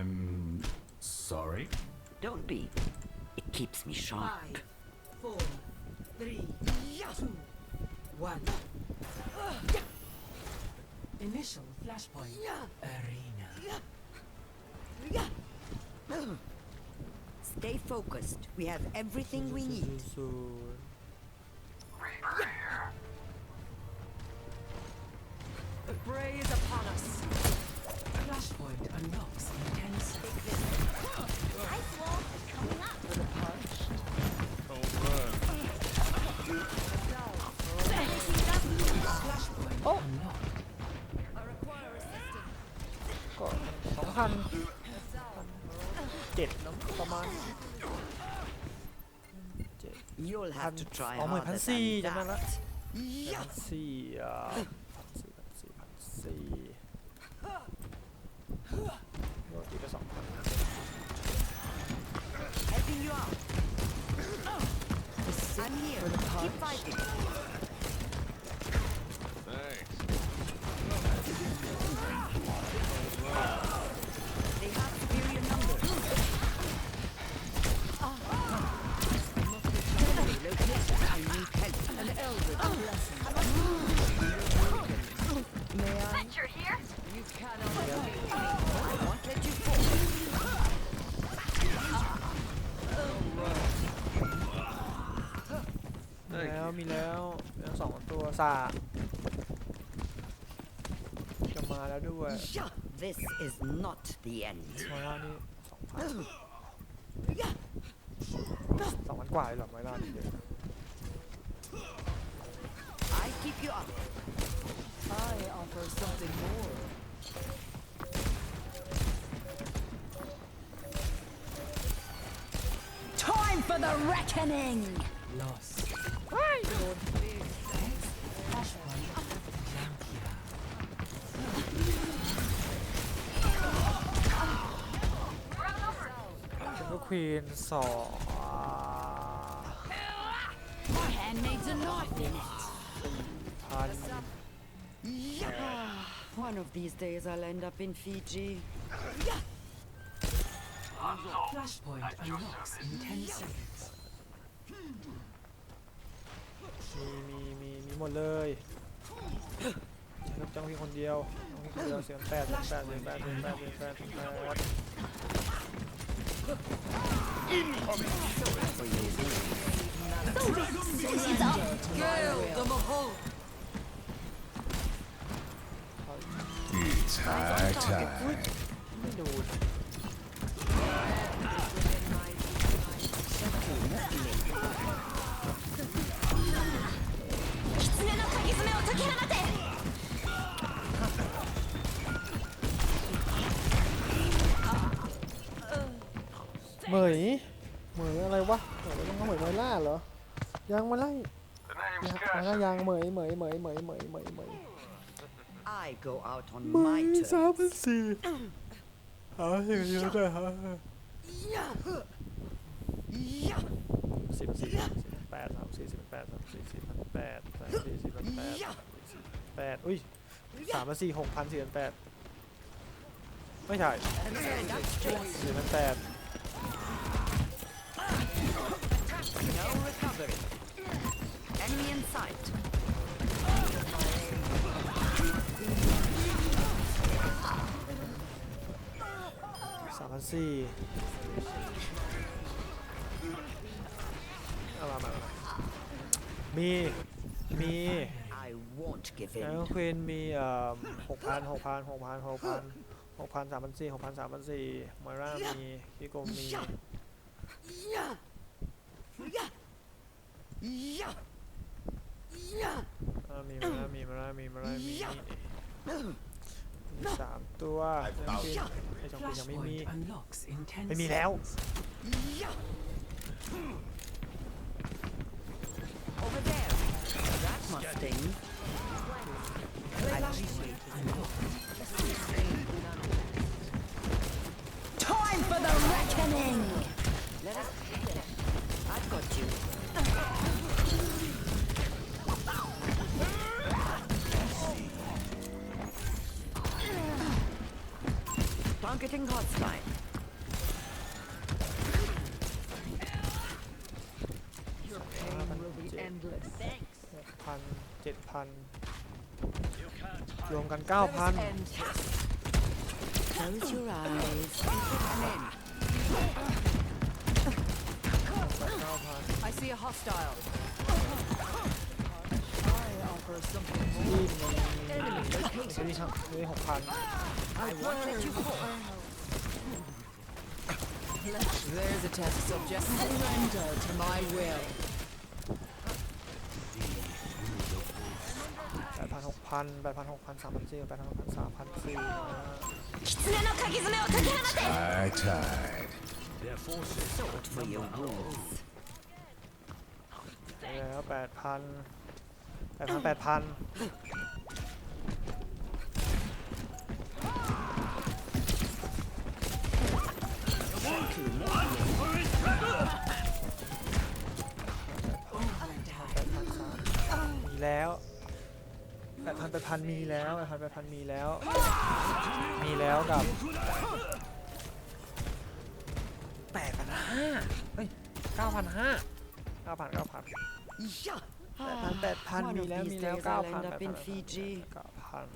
I'm sorry. Don't be. It keeps me sharp. Five, four, three, two, one. Initial flashpoint. Arena. Stay focused. We have everything we need. You'll พัน have to try สองหมื่นพัน harder สี่ than จำได้ละ that. พันสี่อะพันสี่พันสี่พันสี่โดนตีไปสองพัน Helping you out. I'm here. Keep fighting. องตัวสาจะมาแล้วด้วย This is not the end. ไมล่านี่สองพันสองพันกว่าเลยเหรอไมล่านี่เดี๋ยว I keep you up. I offer something more. Time for the reckoning. Lost. Flashpoint. Lampia. เป็นก็ควีนสอง My handmaids are not in it. พัน One of these days I'll end up in Fiji. Flashpoint unlocks in ten seconds. มีมีมีมีหมดเลยฉังพี่คนเดียวจ้องพี่คนเดียวเสียงแปดเสียงแปดเสียงแปดเสียงแปดเสียงแปดเสียงแปด Stacy's up. Gale the Mahal. It's high time. ไม่ดูด 狐の鍵爪を解き放て เหมยเหมยอะไรวะเหมยต้องเหมยไมล่าเหรอยังมาไล่ยังมาล่ายังเหมยเหมยเหมยเหมยเหมยเหมยเหมย I go out on เหม my ย terms. สามพันสี่หาเสียงเยอะเลยฮะสิบสี่สิบ แปดสามสี่สิบแปดสามสี่สี่พันแปดสามสี่สี่พันแปดแปดอุ้ยสามพันสี่หกพันสี่พันแปดไม่ใช่ And up straight. สี่พันแปดสามพันสี่ มีมี I won't give แล้ว in. ควีนมีเอ่อหกพันหกพันหกพันหกพันหกพันสามพันสี่หกพันสามพันสี่มอยร่ามีคิโกมีอ่ามีมาร่ามีมาร่ามีมาร่ามีมีสามตัวแล้วควีนไอจองควีนยังไม่มี Flashpoint unlocks in ten ไม่มีแล้ว That. I appreciate it. Time for the reckoning. Let us. I've got you. Targeting hostline. Your pain will be endless. พัน เจ็ดพันรวมกันเก้าพัน Let us end this. Close your eyes. Come in. เก้าพัน I see a hostile. I offer something ที่ more. มี Enemy ที่ located. นี่มีหกพัน I won't let you fall. There's a test subject. Surrender to my will. พันแปดพันหกพันสามพันสี่แปดพันหกพันสามพันสี่คิทเนะคากิซเมะโอทากิฮานะเตะ High แล้วแปดพันแปดพันแปดพัน แปดพันแปดพันมีแล้วแปดพันแปดพันมีแล้ว มีแล้วกับแปดพันห้าเฮ้ยเก้าพันห้าเก้าพันเก้าพันแปดพันแปดพัน One มี of แล้ว these มีแล้ว days เก้า I'll พัน end แป up ด in พัน Fiji. เก้าพัน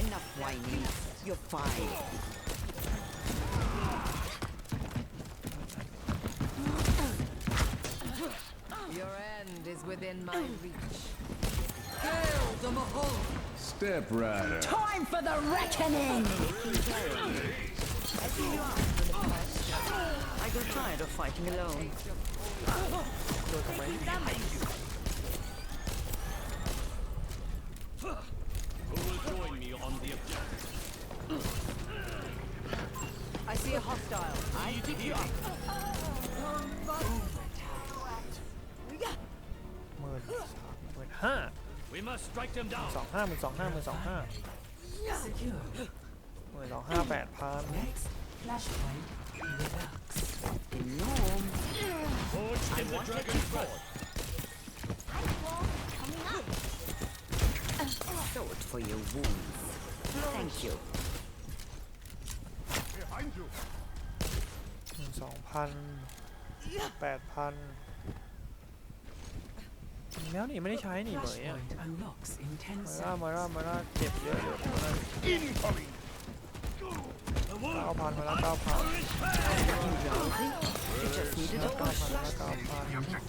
Enough whining. You're fine. Your end is within my reach. The Mahol! Step rider. Time for the reckoning! I. I got tired of fighting alone. Look away. Who will join me on the objective? I see a hostile. I pick you up. หมื่นสามหมื่นห้า We must strike them down. สองห้าหมื่นสองห้าหมื่นสองห้า Secure. หมื่นสองห้าแปดพัน Next flashpoint in the works. Enorme. Forged in the dragon's sword. Sword for your wounds. Thank you. หมื่นสองพันแปดพันมี แล้วนี่ไม่ได้ใช้นี่เหมยอะมาล่ามาล่ามาล่าเจ็บเยอะเลยมาล่าเก้าพันมาล่าเก้าพัน You just needed a เก้า push. พันมาล่าเก้าพัน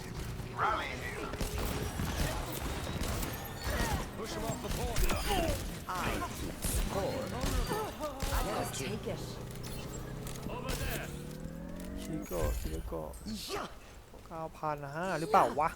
I keep score. Let us take it. Over there. ชิโก้ชิโก้เก้าพันห้าหรือเปล่าวะ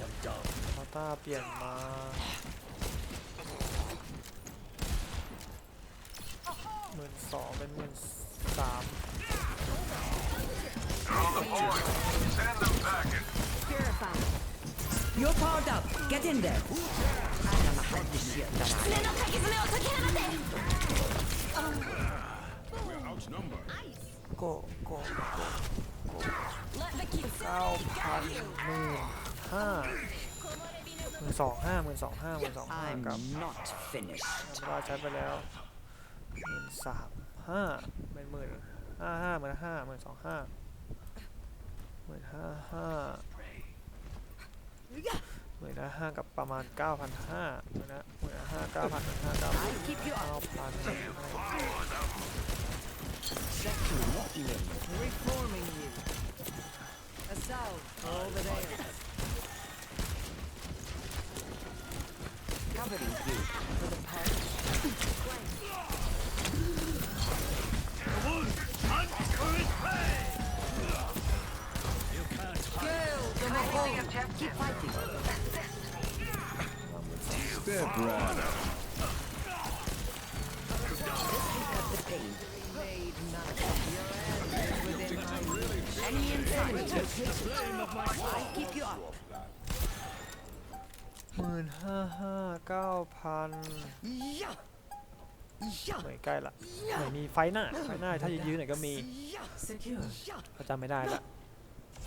พาต้าเปลี่ยนมาหมื่นสองเป็นหมื่นสามโยพาวดับ get in there อาณามาฮัดดิเชียตระเนโตะกิซเมโอทะเคฮาเตโกโกโกเก้าพันหมื่น ห้าหมื่นสองห้าหมื่นสองห้าหมื่นสองห้า I'm กับ not finished. เราใช้ไปแล้วหมื่นสามห้าเป็นหมื่นห้าห้าหมื่นห้าหมื่นสองห้าหมื่นห้าห้าหมื่นห้ากับประมาณเก้าพันห้าหมื่นห้าหมื่นห้าเก้าพันหมื่นห้าเก้าพัน I keep you เก้า up. พัน Reforming you. poverty do for the parish? Keep fighting. Any. I keep you up. หมื่นห้าห้าเก้าพันหน่วยใกล้ละหน่วยมีไฟหน้าไฟหน้าถ้าจะยื้อหน่อยก็มี Secure. เขาจำไม่ได้ละ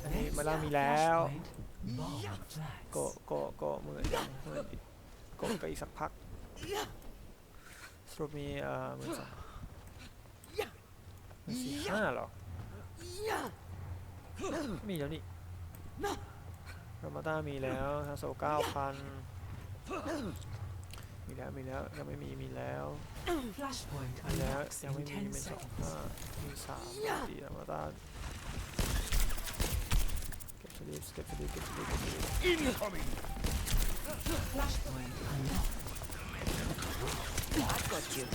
อันนี้มาล่างมีแล้ว Flashpoint. Bomb flags. โกะโกะโกะหมื่นยังหมื่นอีกโกะก็อีกสักพักสรุปมีเอ่อหมื่นสองหมื่นสี่ห้าเหรอมีแล้วนี่ โรมาต้ามีแล้วฮาโซเก้าพันมีแล้วมีแล้วยังไม่มีมีแล้ว Flashpoint มีแล้ว unlocks ยัง in ไม่มี10เป็นสอง seconds. ห้ามีสามสี่โรมาต้าเก็บสลีปเก็บสลีปเก็บสลีปเก็บสลีป Incoming! Flashpoint unlocked. I've got you.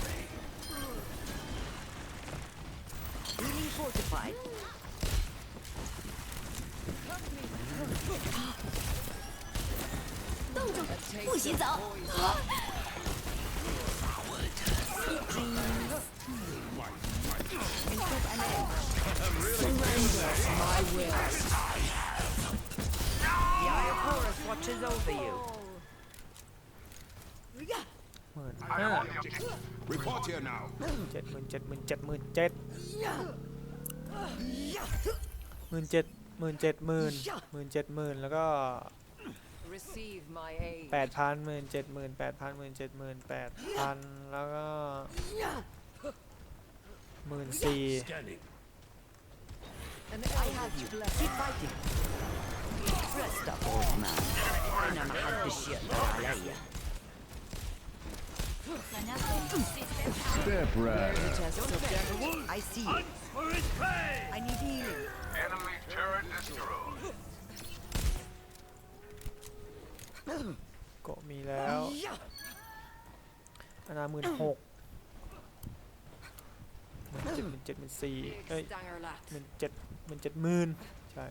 Healing fortified. 不许走！ My will. The Eye of Horus watches over you. หมื่นห้า Report here now. เจ็ดหมื่นเจ็ดหมื่นเจ็ดหมื่นเจ็ดหมื่นเจ็ดหมื่นเจ็ดหมื่นหมื่นเจ็ดหมื่นแล้วก็ Receive my aid. แปดพันหมื่นเจ็ดหมื่นแปดพันหมื่นเจ็ดหมื่นแปดพันแล้วก็หมื่นสี่ Scanning. ก็มีแล้วอนาหมื่นหกหมื่นเจ็ดหมื่นเจ็ดหมื่นสี่เอ้ยหมื่นเจ็ดหมื่นเจ็ดหมื่นใช่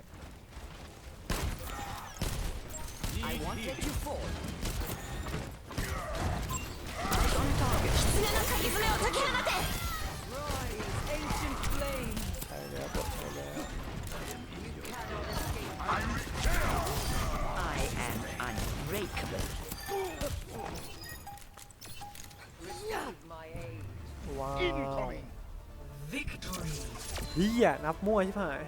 หี้ยนับมั่วใช่ไหมเ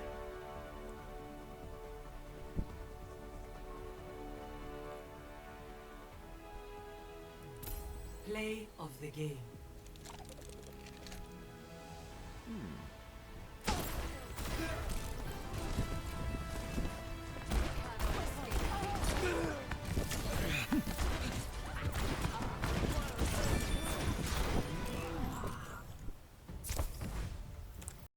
Play of the game. Hmm.